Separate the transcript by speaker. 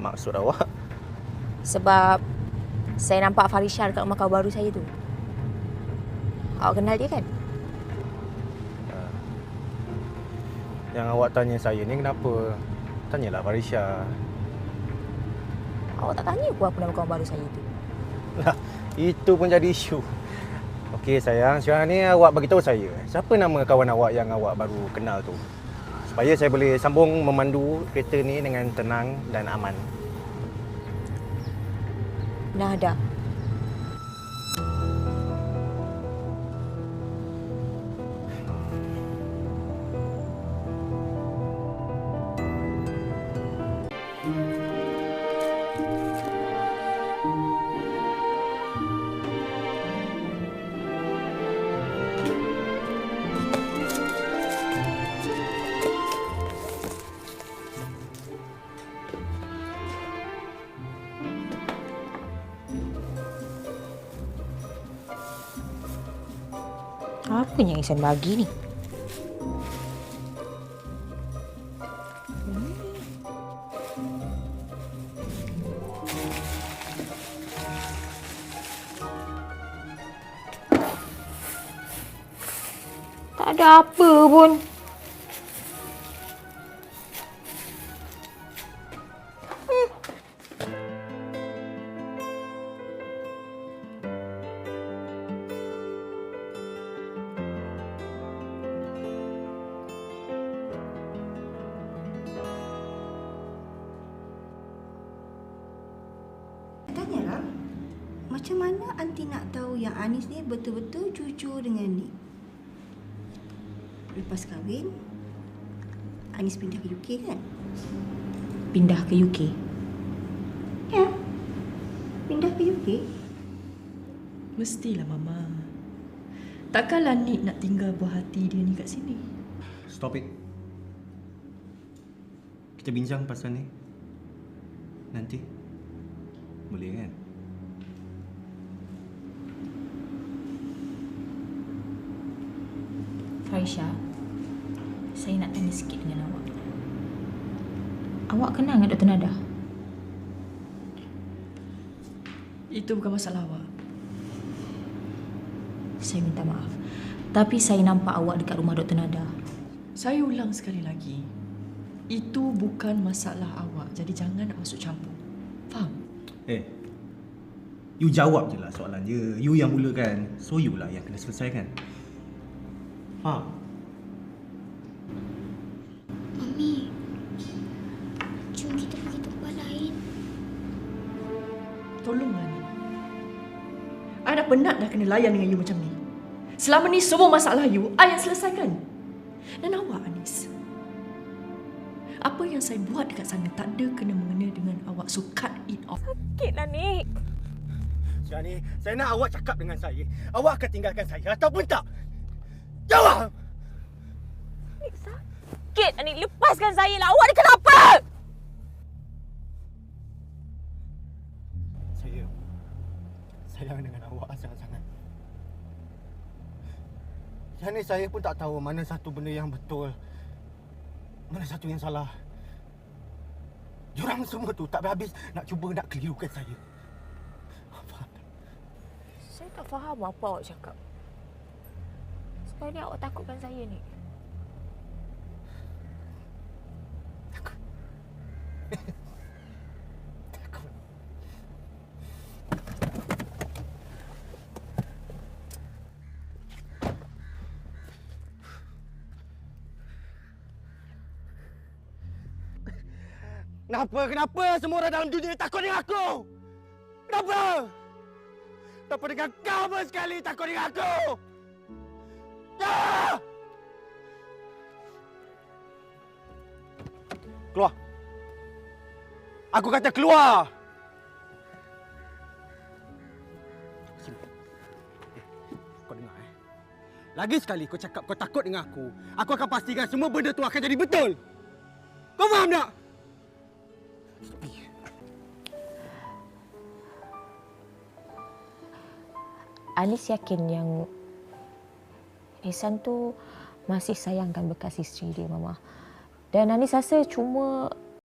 Speaker 1: Maksud awak?
Speaker 2: Sebab saya nampak Farisha dekat rumah kau baru saya tu. Awak kenal dia kan?
Speaker 1: Yang awak tanya saya ni kenapa? Tanyalah Farisha.
Speaker 2: Awak tak tanya pun apa nama kawan baru saya tu.
Speaker 1: Lah, itu pun jadi isu. Okey sayang, sekarang ni awak bagi tahu saya. Siapa nama kawan awak yang awak baru kenal tu? Supaya saya boleh sambung memandu kereta ni dengan tenang dan aman.
Speaker 2: Nada. Apa yang Isan bagi ni? Tak ada apa pun.
Speaker 3: Macam mana anti nak tahu yang Anis ni betul-betul jujur dengan ni? Lepas kahwin, Anis pindah ke UK kan?
Speaker 2: Pindah ke UK.
Speaker 3: Ya, pindah ke UK.
Speaker 4: Mestilah Mama. Takkanlah Nik nak tinggal buah hati dia ni kat sini.
Speaker 1: Stop it. Kita bincang pasal ni. Nanti. Boleh kan?
Speaker 2: Farisha, saya nak tanya sikit dengan awak. Awak kenal dengan Dr. Nada?
Speaker 4: Itu bukan masalah awak.
Speaker 2: Saya minta maaf. Tapi saya nampak awak dekat rumah Dr. Nada.
Speaker 4: Saya ulang sekali lagi. Itu bukan masalah awak. Jadi jangan nak masuk campur. Faham?
Speaker 1: Eh. You jawab je lah soalan dia. You yang mulakan. So you lah yang kena selesaikan. Ha.
Speaker 5: Mami, jom kita pergi tempat lain.
Speaker 4: Tolonglah ni. I dah penat dah kena layan dengan you macam ni. Selama ni semua masalah you, I yang selesaikan. Dan awak Anis. Apa yang saya buat dekat sana tak ada kena mengena dengan awak. So cut it off.
Speaker 2: Sakitlah, Nik.
Speaker 1: Sekarang ni, saya nak awak cakap dengan saya. Awak akan tinggalkan saya ataupun tak? Jawab!
Speaker 2: Sakit. Nik, lepaskan saya lah. Awak ni kenapa?
Speaker 1: Saya sayang dengan awak sangat-sangat. Yang ni saya pun tak tahu mana satu benda yang betul. Mana satu yang salah. Jurang semua tu tak habis nak cuba nak kelirukan saya. Tak?
Speaker 2: Saya tak faham apa awak cakap. Sekarang ni awak takutkan saya.
Speaker 1: Takut. Kenapa? Kenapa semua orang dalam dunia takut dengan aku? Kenapa? Kenapa dengan kau pun sekali takut dengan aku? Keluar. Aku kata keluar. Kau dengar eh. Lagi sekali kau cakap kau takut dengan aku, aku akan pastikan semua benda tu akan jadi betul. Kau faham tak?
Speaker 2: Anis yakin yang Ihsan tu masih sayangkan bekas isteri dia, Mama. Dan Anis rasa cuma